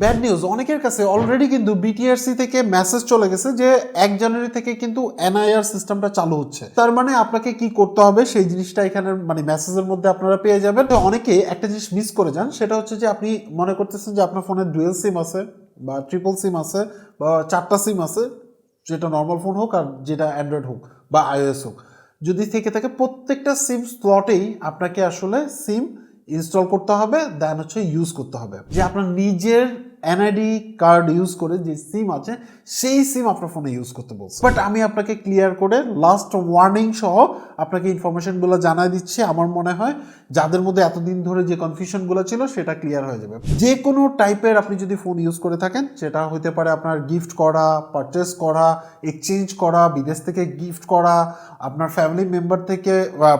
Bad news অনেকের কাছে already কিন্তু বিটিআরসি থেকে মেসেজ চলে গেছে যে এক জানুয়ারি থেকে কিন্তু এনআইআর সিস্টেমটা চালু হচ্ছে। তার মানে আপনাকে কি করতে হবে, সেই জিনিসটা এখানে মানে মেসেজের মধ্যে আপনারা পেয়ে যাবেন। তো অনেকে একটা জিনিস মিস করে যান, সেটা হচ্ছে যে আপনি মনে করতেছেন যে আপনার ফোনে ডুয়েল সিম আছে বা ট্রিপল সিম আছে বা চারটা সিম আছে, যেটা নর্মাল ফোন হোক আর যেটা অ্যান্ড্রয়েড হোক বা আইওএস হোক। যদি থেকে থাকে প্রত্যেকটা সিম স্লটেই আপনাকে আসলে সিম ইনস্টল করতে হবে দেন হচ্ছে ইউজ করতে হবে। যে আপনার নিজের এনআইডি কার্ড ইউজ করে যে সিম আছে, সেই সিম আপনার ফোনে ইউজ করতে বলছে। বাট আমি আপনাকে ক্লিয়ার করে লাস্ট ওয়ার্নিং সহ আপনাকে ইনফরমেশনগুলো জানাই দিচ্ছি। আমার মনে হয় যাদের মধ্যে এতদিন ধরে যে কনফিউশনগুলো ছিল, সেটা ক্লিয়ার হয়ে যাবে। যে কোনো টাইপের আপনি যদি ফোন ইউজ করে থাকেন, সেটা হতে পারে আপনার গিফট করা পারচেস করা এক্সচেঞ্জ করা, বিদেশ থেকে গিফট করা, আপনার ফ্যামিলি মেম্বার থেকে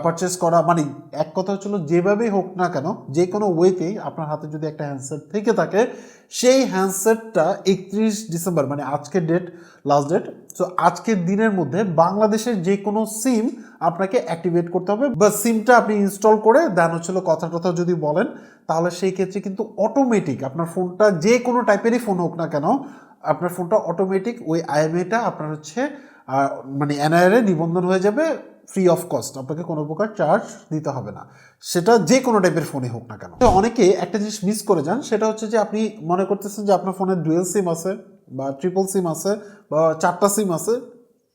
পারচেস করা মানে এক কথা হচ্ছিল যেভাবেই হোক না কেন, যে কোনো ওয়েতেই আপনার হাতে যদি একটা হ্যান্ডসেট থেকে থাকে সেই হ্যান্ডসেটটা একত্রিশ ডিসেম্বর মানে আজকের ডেট লাস্ট ডেট সো আজকের দিনের মধ্যে বাংলাদেশের যে কোনো সিম আপনাকে অ্যাক্টিভেট করতে হবে। বা সিমটা আপনি ইনস্টল করে দেন হচ্ছিল কথা টথা যদি বলেন, তাহলে সেই ক্ষেত্রে কিন্তু অটোমেটিক আপনার ফোনটা যে কোনো টাইপেরই ফোন হোক না কেন, আপনার ফোনটা অটোমেটিক ওই আইএমএটা আপনার হচ্ছে মানে এনআইআরে নিবন্ধন হয়ে যাবে। ফ্রি অফ কস্ট আপনাকে কোনো প্রকার চার্জ দিতে হবে না। সেটা যে কোনো টাইপের ফোনে হোক না কেন। অনেকে একটা জিনিস মিস করে যান, সেটা হচ্ছে যে আপনি মনে করতেছেন যে আপনার ফোনে ডুয়েল সিম আছে বা ট্রিপল সিম আছে বা চারটা সিম আছে,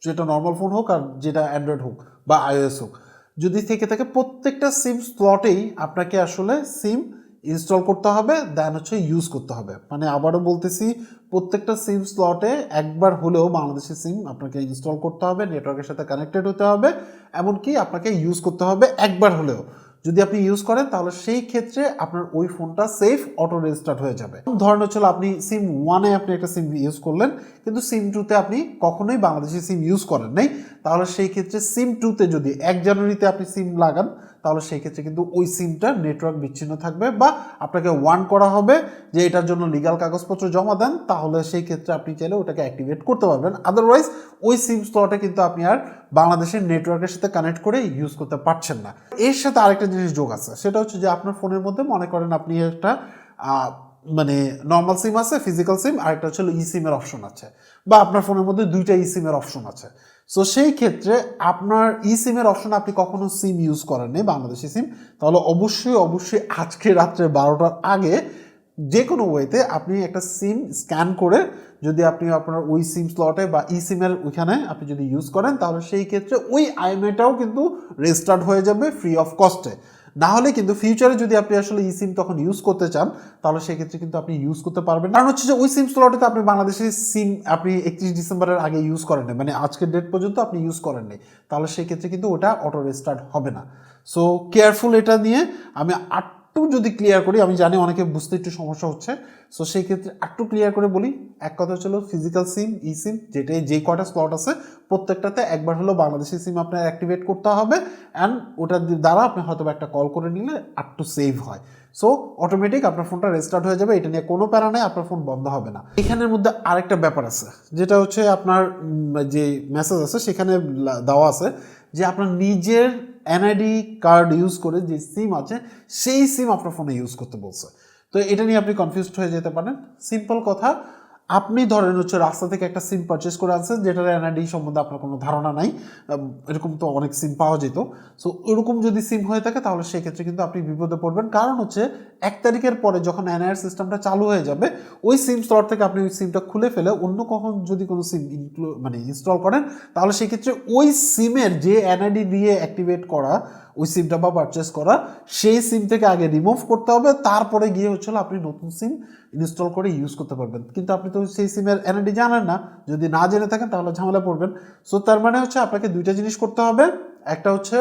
যেটা নর্মাল ফোন হোক আর যেটা অ্যান্ড্রয়েড হোক বা আইওএস হোক। যদি থেকে থাকে প্রত্যেকটা সিম স্লটেই আপনাকে আসলে সিম ইনস্টল করতে হবে দেন হচ্ছে ইউজ করতে হবে। মানে আবারও বলতেছি প্রত্যেকটা সিম স্লটে একবার হলেও বাংলাদেশের সিম আপনাকে ইনস্টল করতে হবে নেটওয়ার্কের সাথে কানেক্টেড হতে হবে, এমনকি আপনাকে ইউজ করতে হবে একবার হলেও। যদি আপনি ইউজ করেন, তাহলে সেই ক্ষেত্রে আপনার ওই ফোনটা সেফ অটো রেজিস্টার্ট হয়ে যাবে। ধরেন হচ্ছে আপনি সিম ওয়ানে আপনি একটা সিম ইউজ করলেন, কিন্তু সিম টুতে আপনি কখনোই বাংলাদেশি সিম ইউজ করেন নাই। তাহলে সেই ক্ষেত্রে সিম টুতে যদি এক জানুয়ারিতে আপনি সিম লাগান তাহলে সেই ক্ষেত্রে কিন্তু ওই সিমটা নেটওয়ার্ক বিচ্ছিন্ন থাকবে বা আপনাকে ওয়ান করা হবে যে এটার জন্য লিগাল কাগজপত্র জমা দেন, তাহলে সেই ক্ষেত্রে আপনি চাইলে ওটাকে অ্যাক্টিভেট করতে পারবেন। আদারওয়াইজ ওই সিম স্লটে কিন্তু আপনি আর বাংলাদেশের নেটওয়ার্কের সাথে কানেক্ট করে ইউজ করতে পারছেন না। এর সাথে আরেকটা জিনিস যোগ আছে, সেটা হচ্ছে যে আপনার ফোনের মধ্যে মনে করেন আপনি একটা মানে নর্মাল সিম আছে ফিজিক্যাল সিম আর একটা হচ্ছে ই সিমের অপশন আছে। বা আপনার ফোনের মধ্যে দুইটা ই সিমের অপশন আছে। সো সেই ক্ষেত্রে আপনার ই সিমের অপশন আপনি কখনো সিম ইউজ করেন করেননি, বাংলাদেশি সিম তাহলে অবশ্যই অবশ্যই আজকে রাত্রে বারোটার আগে যে কোনো ওয়েতে আপনি একটা সিম স্ক্যান করে যদি আপনি আপনার ওই সিম স্লটে বা ই সিমের ওইখানে আপনি যদি ইউজ করেন, তাহলে সেই ক্ষেত্রে ওই আইএমএটাও কিন্তু রেজিস্টার্ড হয়ে যাবে ফ্রি অফ কস্টে না হলে কিন্তু ফিউচারে যদি আপনি আসলে ই সিম তখন ইউজ করতে চান, তাহলে সেক্ষেত্রে কিন্তু আপনি ইউজ করতে পারবেন কারণ হচ্ছে যে ওই সিম স্লটে আপনি বাংলাদেশের সিম আপনি একত্রিশ ডিসেম্বরের আগে ইউজ করেন মানে আজকের ডেট পর্যন্ত আপনি ইউজ করেন নাই। তাহলে সেক্ষেত্রে কিন্তু ওটা অটো রেজিস্টার্ট হবে না। সো কেয়ারফুল এটা নিয়ে আমি আটটু যদি ক্লিয়ার করি, আমি জানি অনেকে বুঝতে একটু সমস্যা হচ্ছে। সো সেই ক্ষেত্রে একটু ক্লিয়ার করে বলি, এক কথা হচ্ছিল ফিজিক্যাল সিম ই সিম যেটাই যে কটা স্লট আছে, প্রত্যেকটাতে একবার হলো বাংলাদেশি সিম আপনার অ্যাক্টিভেট করতে হবে অ্যান্ড ওটার দ্বারা আপনি হয়তো একটা কল করে নিলে একটু সেভ হয়। সো অটোমেটিক আপনার ফোনটা রেজিস্টার্ট হয়ে যাবে, এটা নিয়ে কোনো প্যারা নেই, আপনার ফোন বন্ধ হবে না। এখানের মধ্যে আরেকটা ব্যাপার আছে, যেটা হচ্ছে আপনার যে মেসেজ আছে, সেখানে দেওয়া আছে যে আপনার নিজের এনআইডি কার্ড ইউজ করে যে সিম আছে, সেই সিম আপনার ফোনে ইউজ করতে বলছে। তো এটা নিয়ে আপনি কনফিউজড হয়ে যেতে পারেন। সিম্পল কথা আপনি ধরেন হচ্ছে রাস্তা থেকে একটা সিম পারচেস করে আনছেন, যেটার এনআইডি সম্বন্ধে আপনার কোনো ধারণা নাই এরকম তো অনেক সিম পাওয়া যেত। সো এরকম যদি সিম হয়ে থাকে, তাহলে সেই ক্ষেত্রে কিন্তু আপনি বিপদে পড়বেন। কারণ হচ্ছে, এক তারিখের পরে যখন এনআইআর সিস্টেমটা চালু হয়ে যাবে, ওই সিম স্লট থেকে আপনি ওই সিমটা খুলে ফেলে অন্য কখন যদি কোনো সিম মানে ইনস্টল করেন, তাহলে সেক্ষেত্রে ওই সিমের যে এনআইডি দিয়ে অ্যাক্টিভেট করা ওই সিমটা বা পারচেস করা, সেই সিম থেকে আগে রিমুভ করতে হবে, তারপরে গিয়ে হচ্ছিল আপনি নতুন সিম ইনস্টল করে ইউজ করতে পারবেন। কিন্তু আপনি তো সেই সিমের এনআইডি জানেন না, যদি না জেনে থাকেন তাহলে ঝামেলা পড়বেন। সো তার মানে হচ্ছে আপনাকে দুইটা জিনিস করতে হবে, একটা হচ্ছে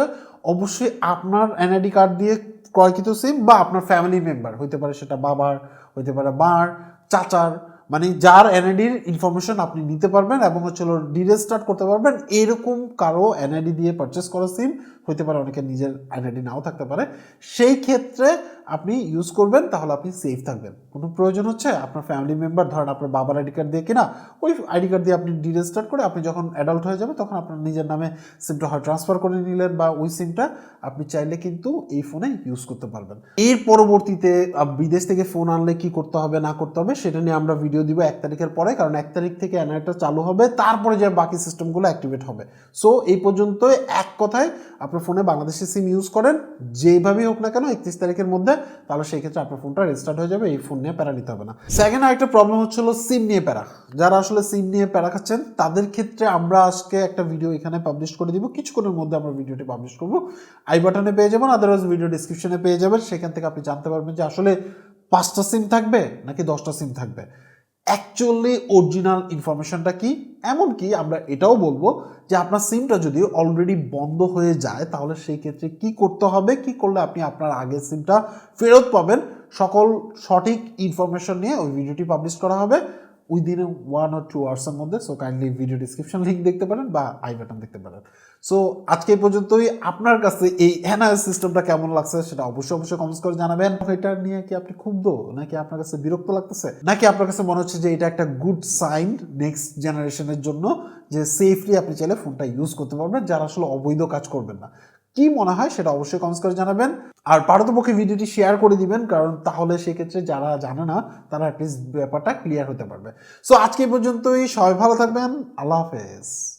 অবশ্যই আপনার এনআইডি কার্ড দিয়ে ক্রয়কৃত সিম বা আপনার ফ্যামিলি মেম্বার হইতে পারে সেটা বাবার, হইতে পারে মার, চাচার মানে যার এনআইডির ইনফরমেশন আপনি নিতে পারবেন এবং হচ্ছে ডিরেস্টার্ট করতে পারবেন, এরকম কারও এনআইডি দিয়ে পারচেস করা সিম হতে পারে, অনেকের নিজের আইডেন্টি নাও থাকতে পারে, সেই ক্ষেত্রে আপনি ইউজ করবেন, তাহলে আপনি সেফ থাকবেন। কোনো প্রয়োজন হচ্ছে আপনার ফ্যামিলি মেম্বার ধরেন আপনার বাবার আইডি কার্ড দিয়ে কিনা, ওই আইডি কার্ড দিয়ে আপনি ডিরেজিস্টার করে আপনি যখন অ্যাডাল্ট হয়ে যাবে তখন আপনার নিজের নামে সিমটা হয় ট্রান্সফার করে নিলেন বা ওই সিমটা আপনি চাইলে কিন্তু এই ফোনে ইউজ করতে পারবেন। এর পরবর্তীতে বিদেশ থেকে ফোন আনলে কি করতে হবে, না করতে হবে, সেটা নিয়ে আমরা ভিডিও দিব এক তারিখের পরে, কারণ এক তারিখ থেকে এনআইটা চালু হবে, তারপরে যে বাকি সিস্টেমগুলো অ্যাক্টিভেট হবে। সো এই পর্যন্ত এক কথায় আপনার ফোনে বাংলাদেশি সিম ইউজ করেন যেভাবেই হোক না কেন একত্রিশ তারিখের মধ্যে, তাহলে সেই ক্ষেত্রে আপনার ফোনটা রেজিস্টার্ট হয়ে যাবে, এই ফোন নিয়ে প্যারা নিতে হবে না। সেকেন্ড আরেকটা প্রবলেম হচ্ছিল সিম নিয়ে প্যারা। যারা আসলে সিম নিয়ে প্যারা খাচ্ছেন, তাদের ক্ষেত্রে আমরা আজকে একটা ভিডিও এখানে পাবলিশ করে দিব, কিছুক্ষণের মধ্যে আমরা ভিডিওটি পাবলিশ করব। আই বাটনে পেয়ে যাবেন আদারওয়াইজ ভিডিও ডিসক্রিপশনে পেয়ে যাবেন, সেখান থেকে আপনি জানতে পারবেন যে আসলে পাঁচটা সিম থাকবে নাকি দশটা সিম থাকবে। অ্যাকচুয়ালি অরিজিনাল ইনফরমেশনটা কি? এমনকি আমরা এটাও বলব যে আপনার সিমটা যদি অলরেডি বন্ধ হয়ে যায়, তাহলে সেই ক্ষেত্রে কি করতে হবে? কি করলে আপনি আপনার আগের সিমটা ফেরত পাবেন? সকল সঠিক ইনফরমেশন নিয়ে ওই ভিডিওটি পাবলিশ করা হবে। উইদিন ওয়ান অর টু আওয়ার্সের মধ্যে so kindly video description link দেখতে পারেন বা আই বাটন দেখতে পারেন। সো আজকে পর্যন্তই। আপনার কাছে এই এনআইএস সিস্টেমটা কেমন লাগছে সেটা অবশ্যই অবশ্যই কমেন্টস করে জানাবেন। এটা নিয়ে কি আপনি ক্ষুব্ধ? নাকি আপনার কাছে বিরক্ত লাগতেছে? নাকি আপনার কাছে মনে হচ্ছে যে এটা একটা গুড সাইন নেক্সট জেনারেশনের জন্য যে সেফলি আপনি চাইলে ফোনটা ইউজ করতে পারবেন, যারা আসলে অবৈধ কাজ করবেন না? কি মনে হয় সেটা অবশ্যই কমেন্টস করে জানাবেন। আর পারতপক্ষে ভিডিওটি শেয়ার করে দিবেন, কারণ তাহলে সেক্ষেত্রে যারা জানে না, তারা অ্যাটলিস্ট ব্যাপারটা ক্লিয়ার হতে পারবে। সো আজকে পর্যন্তই। সবাই ভালো থাকবেন। আল্লাহ হাফেজ।